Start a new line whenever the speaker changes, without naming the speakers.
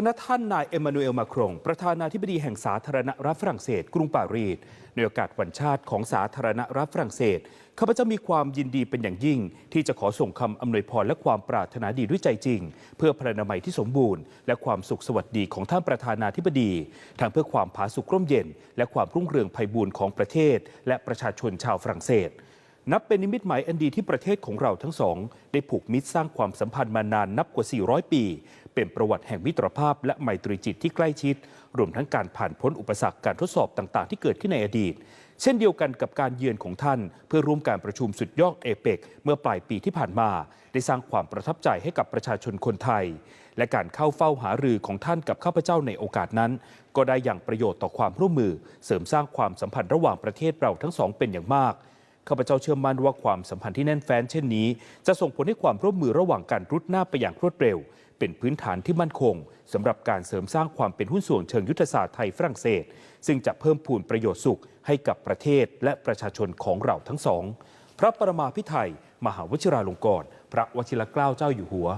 พนักท่านนายเอมมานูเอลมาครง ประธานาธิบดีแห่งสาธารณรัฐฝรั่งเศส กรุงปารีสในโอกาสวันชาติของสาธารณรัฐฝรั่งเศสข้าพเจ้ามีความยินดีเป็นอย่างยิ่ง ที่จะขอส่งคำอำนวยพรและความปรารถนาดีด้วยใจจริง เพื่อพระนามัยที่สมบูรณ์ และความสุขสวัสดีของท่านประธานาธิบดีทั้งเพื่อความผาสุกร่มเย็น และความรุ่งเรืองไพบูรณ์ของประเทศ และประชาชนชาวฝรั่งเศส นับเป็นนิมิตหมายอันดีที่ประเทศของเราทั้งสอง ได้ผูกมิตรสร้างความสัมพันธ์มานานนับกว่า 400 ปี เป็นประวัติแห่งมิตรภาพและไมตรีจิตที่ใกล้ชิด รวมทั้งการผ่านพ้นอุปสรรคการทดสอบต่างๆ ที่เกิดขึ้นในอดีต เช่นเดียวกันกับการเยือนของท่าน เพื่อร่วมการประชุมสุดยอดเอเปกเมื่อปลายปีที่ผ่านมา ได้สร้างความประทับใจให้กับประชาชนคนไทย และการเข้าเฝ้าหารือของท่านกับข้าพเจ้าในโอกาสนั้น ก็ได้อย่างประโยชน์ต่อความร่วมมือ เสริมสร้างความสัมพันธ์ระหว่างประเทศเราทั้งสองเป็นอย่างมาก ข้าพเจ้าเชื่อมั่นว่าความสัมพันธ์ที่แน่นแฟ้นเช่นนี้ จะส่งผลให้ความร่วมมือระหว่างการรุดหน้าไปอย่างรวดเร็ว เป็นพื้นฐานที่มั่นคงสำหรับการเสริมสร้างความเป็นหุ้นส่วนเชิงยุทธศาสตร์ไทยฝรั่งเศส ซึ่งจะเพิ่มพูนประโยชน์สุขให้กับประเทศและประชาชนของเราทั้งสอง พระประมาพิไทยมหาวชิราลงกรณ์พระวชิรเกล้าเจ้าอยู่หัว